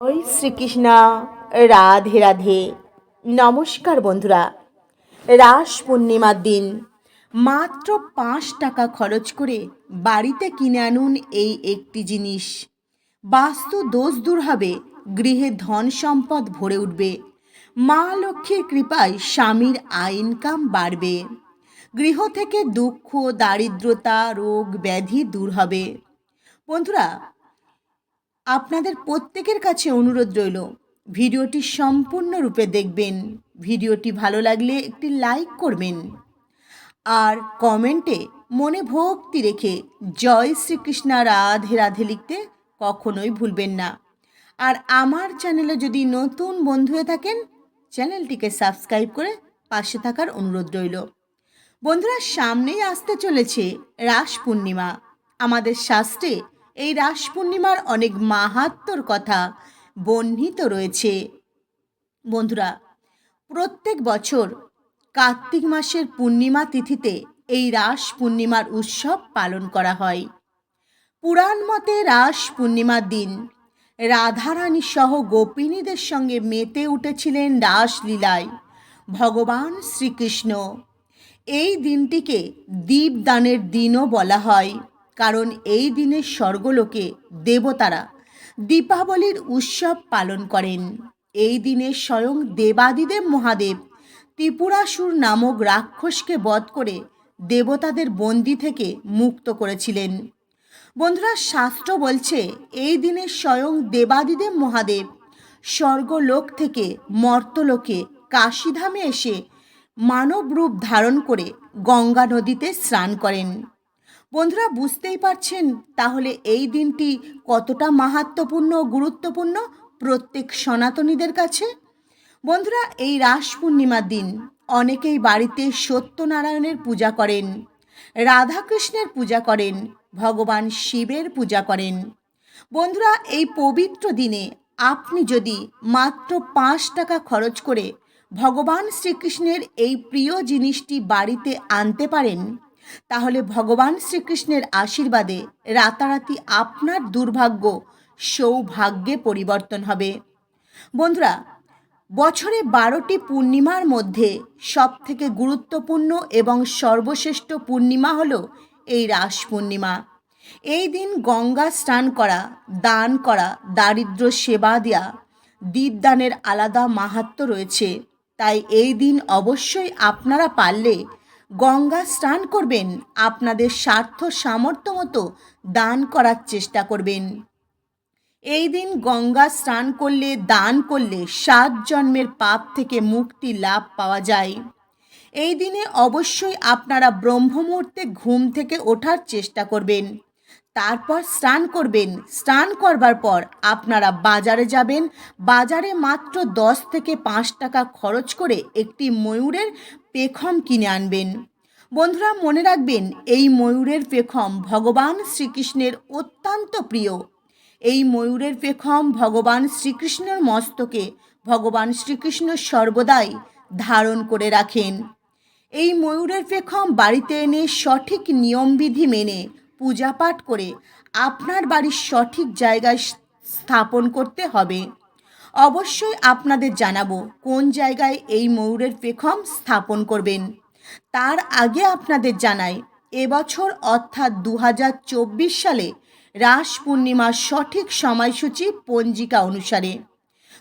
ওই শ্রীকৃষ্ণ। রাধে রাধে। নমস্কার বন্ধুরা। রাস পূর্ণিমার দিন। মাত্র পাঁচ টাকা খরচ করে বাড়িতে কিনে আনুন এই একটি জিনিস। বাস্তু দোষ দূর হবে, গৃহে ধন সম্পদ ভরে উঠবে। মা লক্ষ্মীর কৃপায় স্বামীর আয় ইনকাম বাড়বে। গৃহ থেকে দুঃখ, দারিদ্রতা, রোগ, ব্যাধি দূর হবে। বন্ধুরা আপনাদের প্রত্যেকের কাছে অনুরোধ রইল, ভিডিওটি সম্পূর্ণরূপে দেখবেন। ভিডিওটি ভালো লাগলে একটি লাইক করবেন। আর কমেন্টে মনে ভক্তি রেখে জয় শ্রীকৃষ্ণ রাধে রাধে লিখতে কখনোই ভুলবেন না। আর আমার চ্যানেলে যদি নতুন বন্ধু হয়ে থাকেন, চ্যানেলটিকে সাবস্ক্রাইব করে পাশে থাকার অনুরোধ রইল। বন্ধুরা, সামনেই আসতে চলেছে রাস পূর্ণিমা। আমাদের শাস্ত্রে এই রাস পূর্ণিমার অনেক মাহাত্মর কথা বর্ণিত রয়েছে। বন্ধুরা, প্রত্যেক বছর কার্তিক মাসের পূর্ণিমা তিথিতে এই রাস পূর্ণিমার উৎসব পালন করা হয়। পুরাণ মতে রাস পূর্ণিমার দিন রাধারানী সহ গোপিনীদের সঙ্গে মেতে উঠেছিলেন রাসলীলায় ভগবান শ্রীকৃষ্ণ। এই দিনটিকে দীপদানের দিনও বলা হয়। কারণ এই দিনে স্বর্গলোকে দেবতারা দীপাবলির উৎসব পালন করেন। এই দিনে স্বয়ং দেবাদিদেব মহাদেব ত্রিপুরাসুর নামক রাক্ষসকে বধ করে দেবতাদের বন্দি থেকে মুক্ত করেছিলেন। বন্ধুরা, শাস্ত্র বলছে, এই দিনে স্বয়ং দেবাদিদেব মহাদেব স্বর্গলোক থেকে মর্তলোকে কাশীধামে এসে মানব রূপ ধারণ করে গঙ্গা নদীতে স্নান করেন। বন্ধুরা বুঝতেই পারছেন, তাহলে এই দিনটি কতটা মাহাত্মপূর্ণ গুরুত্বপূর্ণ প্রত্যেক সনাতনীদের কাছে? বন্ধুরা, এই রাস পূর্ণিমার দিন অনেকেই বাড়িতে সত্যনারায়ণের পূজা করেন, রাধাকৃষ্ণের পূজা করেন, ভগবান শিবের পূজা করেন। বন্ধুরা, এই পবিত্র দিনে আপনি যদি মাত্র পাঁচ টাকা খরচ করে ভগবান শ্রীকৃষ্ণের এই প্রিয় জিনিসটি বাড়িতে আনতে পারেন তাহলে ভগবান শ্রীকৃষ্ণের আশীর্বাদে রাতারাতি আপনার দুর্ভাগ্য সৌভাগ্যে পরিবর্তন হবে। বন্ধুরা, বছরে বারোটি পূর্ণিমার মধ্যে সবথেকে গুরুত্বপূর্ণ এবং সর্বশ্রেষ্ঠ পূর্ণিমা হল এই রাস পূর্ণিমা। এই দিন গঙ্গা স্নান করা, দান করা দারিদ্র সেবা দেওয়া দীপদানের আলাদা মাহাত্ম রয়েছে। তাই এই দিন অবশ্যই আপনারা পারলে গঙ্গা স্নান করবেন, আপনাদের স্বার্থ সামর্থ্য মতো দান করার চেষ্টা করবেন। এই দিন গঙ্গা স্নান করলে, দান করলে সাত জন্মের পাপ থেকে মুক্তি লাভ পাওয়া যায়। এই দিনে অবশ্যই আপনারা ব্রহ্মমুহূর্তে ঘুম থেকে ওঠার চেষ্টা করবেন। তারপর স্নান করবেন। স্নান করবার পর আপনারা বাজারে যাবেন। বাজারে মাত্র দশ থেকে পাঁচ টাকা খরচ করে একটি ময়ূরের পেখম কিনে আনবেন। বন্ধুরা, মনে রাখবেন, এই ময়ূরের পেখম ভগবান শ্রীকৃষ্ণের অত্যন্ত প্রিয়। এই ময়ূরের পেখম ভগবান শ্রীকৃষ্ণের মস্তকে ভগবান শ্রীকৃষ্ণ সর্বদাই ধারণ করে রাখেন। এই ময়ূরের পেখম বাড়িতে এনে সঠিক নিয়মবিধি মেনে পূজা পাঠ করে আপনার বাড়ির সঠিক জায়গায় স্থাপন করতে হবে। অবশ্যই আপনাদের জানাব কোন জায়গায় এই ময়ূরের পেখম স্থাপন করবেন। তার আগে আপনাদের জানাই, এবছর অর্থাৎ দু হাজার চব্বিশ সালে রাস পূর্ণিমার সঠিক সময়সূচি পঞ্জিকা অনুসারে।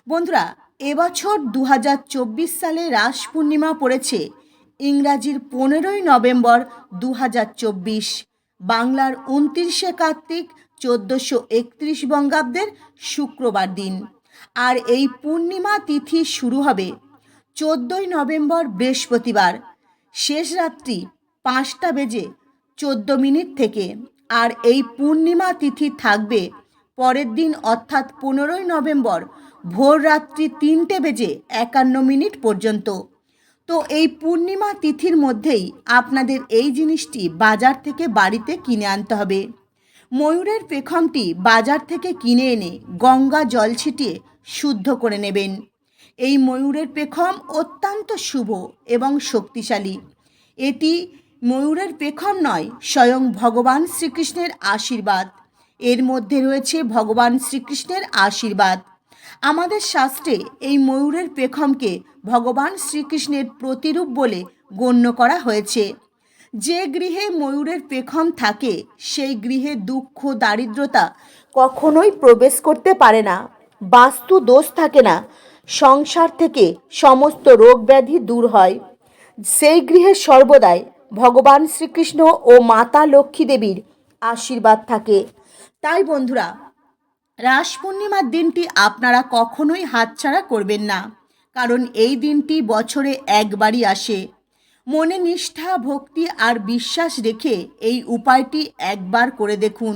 বন্ধুরা, এবছর দু হাজার চব্বিশ সালে রাস পূর্ণিমা পড়েছে ইংরাজির পনেরোই নভেম্বর দু হাজার চব্বিশ। বাংলার উনত্রিশে কার্তিক চোদ্দোশো একত্রিশ বঙ্গাব্দের শুক্রবার দিন। আর এই পূর্ণিমা তিথি শুরু হবে চোদ্দোই নভেম্বর বৃহস্পতিবার। শেষ রাত্রি পাঁচটা বেজে চোদ্দ মিনিট থেকে। আর এই পূর্ণিমা তিথি থাকবে পরের দিন অর্থাৎ পনেরোই নভেম্বর ভোর রাত্রি তিনটে বেজে একান্ন মিনিট পর্যন্ত। তো এই পূর্ণিমা তিথির মধ্যেই আপনাদের এই জিনিসটি বাজার থেকে বাড়িতে কিনে আনতে হবে। ময়ূরের পেখমটি বাজার থেকে কিনে এনে গঙ্গা জল ছিটিয়ে শুদ্ধ করে নেবেন। এই ময়ূরের পেখম অত্যন্ত শুভ এবং শক্তিশালী। এটি ময়ূরের পেখম নয়, স্বয়ং ভগবান শ্রীকৃষ্ণের আশীর্বাদ। এর মধ্যে রয়েছে ভগবান শ্রীকৃষ্ণের আশীর্বাদ। আমাদের শাস্ত্রে এই ময়ূরের পেখমকে ভগবান শ্রীকৃষ্ণের প্রতিরূপ বলে গণ্য করা হয়েছে। যে গৃহে ময়ূরের পেখম থাকে, সেই গৃহে দুঃখ, দারিদ্রতা কখনোই প্রবেশ করতে পারে না। বাস্তু দোষ থাকে না। সংসার থেকে সমস্ত রোগ ব্যাধি দূর হয়। সেই গৃহে সর্বদাই ভগবান শ্রীকৃষ্ণ ও মাতা লক্ষ্মী দেবীর আশীর্বাদ থাকে। তাই বন্ধুরা রাস পূর্ণিমার দিনটি আপনারা কখনোই হাতছাড়া করবেন না, কারণ এই দিনটি বছরে একবারই আসে। মনে নিষ্ঠা, ভক্তি আর বিশ্বাস রেখে এই উপায়টি একবার করে দেখুন।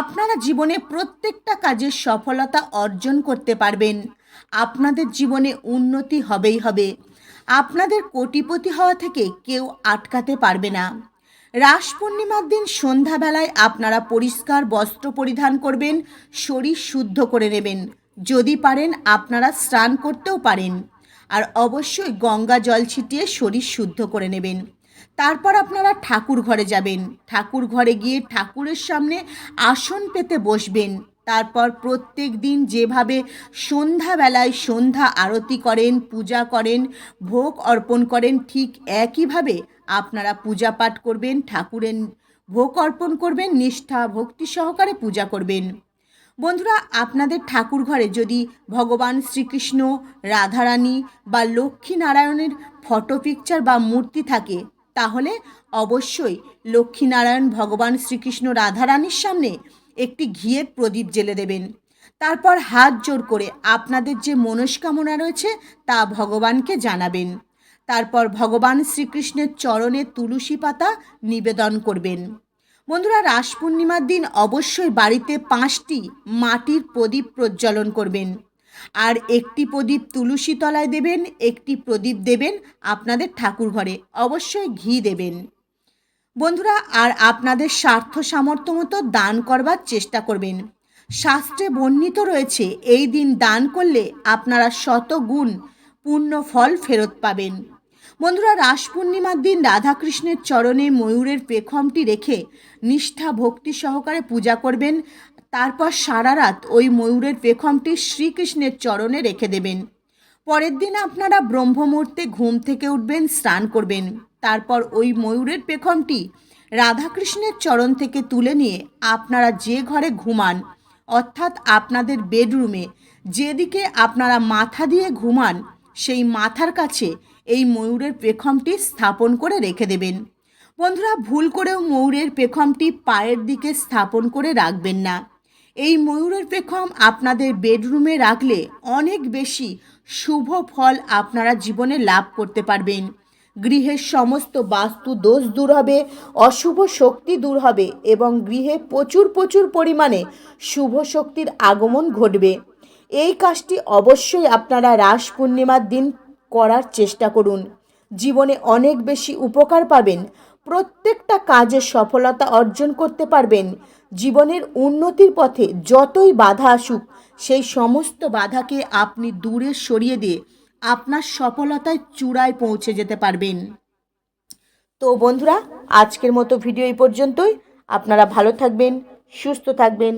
আপনারা জীবনে প্রত্যেকটা কাজের সফলতা অর্জন করতে পারবেন। আপনাদের জীবনে উন্নতি হবেই হবে। আপনাদের কোটিপতি হওয়া থেকে কেউ আটকাতে পারবে না। রাস পূর্ণিমার দিন সন্ধ্যাবেলায় আপনারা পরিষ্কার বস্ত্র পরিধান করবেন, শরীর শুদ্ধ করে নেবেন। যদি পারেন, আপনারা স্নান করতেও পারেন। আর অবশ্যই গঙ্গা জল ছিটিয়ে শরীর শুদ্ধ করে নেবেন। তারপর আপনারা ঠাকুর ঘরে যাবেন। ঠাকুর ঘরে গিয়ে ঠাকুরের সামনে আসন পেতে বসবেন। তারপর প্রত্যেক দিন যেভাবে সন্ধ্যাবেলায় সন্ধ্যা আরতি করেন, পূজা করেন, ভোগ অর্পণ করেন, ঠিক একইভাবে আপনারা পূজা পাঠ করবেন, ঠাকুরের ভোগ অর্পণ করবেন, নিষ্ঠা, ভক্তি সহকারে পূজা করবেন। বন্ধুরা, আপনাদের ঠাকুর ঘরে যদি ভগবান শ্রীকৃষ্ণ, রাধারানী বা লক্ষ্মী নারায়ণের ফটো পিকচার বা মূর্তি থাকে, তাহলে অবশ্যই লক্ষ্মীনারায়ণ ভগবান শ্রীকৃষ্ণ, রাধারানীর সামনে একটি ঘিয়ের প্রদীপ জেলে দেবেন। তারপর হাত জোর করে আপনাদের যে মনস্কামনা রয়েছে, তা ভগবানকে জানাবেন। তারপর ভগবান শ্রীকৃষ্ণের চরণে তুলসী পাতা নিবেদন করবেন। বন্ধুরা, রাস পূর্ণিমার দিন অবশ্যই বাড়িতে পাঁচটি মাটির প্রদীপ প্রজ্বলন করবেন। আর একটি প্রদীপ তুলসী তলায় দেবেন, একটি প্রদীপ দেবেন আপনাদের ঠাকুর ঘরে। অবশ্যই ঘি দেবেন। বন্ধুরা, আর আপনাদের স্বার্থ সামর্থ্য মতো দান করবার চেষ্টা করবেন। শাস্ত্রে বর্ণিত রয়েছে, এই দিন দান করলে আপনারা শত গুণ পূর্ণ ফল ফেরত পাবেন। বন্ধুরা রাস পূর্ণিমার দিন রাধাকৃষ্ণের চরণে ময়ূরের পেখমটি রেখে নিষ্ঠা, ভক্তি সহকারে পূজা করবেন। তারপর সারা রাত ওই ময়ূরের পেখমটি শ্রীকৃষ্ণের চরণে রেখে দেবেন। পরের দিন আপনারা ব্রহ্মমুহূর্তে ঘুম থেকে উঠবেন, স্নান করবেন। তারপর ওই ময়ূরের পেখমটি রাধাকৃষ্ণের চরণ থেকে তুলে নিয়ে আপনারা যে ঘরে ঘুমান, অর্থাৎ আপনাদের বেডরুমে, যেদিকে আপনারা মাথা দিয়ে ঘুমান, সেই মাথার কাছে এই ময়ূরের পেখমটি স্থাপন করে রেখে দেবেন। বন্ধুরা, ভুল করেও ময়ূরের পেখমটি পায়ের দিকে স্থাপন করে রাখবেন না। এই ময়ূরের পেখম আপনাদের বেডরুমে রাখলে অনেক বেশি শুভ ফল আপনারা জীবনে লাভ করতে পারবেন। গৃহের সমস্ত বাস্তু দোষ দূর হবে, অশুভ শক্তি দূর হবে এবং গৃহে প্রচুর প্রচুর পরিমাণে শুভ শক্তির আগমন ঘটবে। এই কাজটি অবশ্যই আপনারা রাস পূর্ণিমার দিন করার চেষ্টা করুন। জীবনে অনেক বেশি উপকার পাবেন। প্রত্যেকটা কাজে সফলতা অর্জন করতে পারবেন। জীবনের উন্নতির পথে যতই বাধা আসুক, সেই সমস্ত বাধাকে আপনি দূরে সরিয়ে দিয়ে আপনার সফলতায় চূড়ায় পৌঁছে যেতে পারবেন। তো বন্ধুরা, আজকের মতো ভিডিও এই পর্যন্তই। আপনারা ভালো থাকবেন, সুস্থ থাকবেন।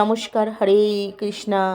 নমস্কার, হরে কৃষ্ণা।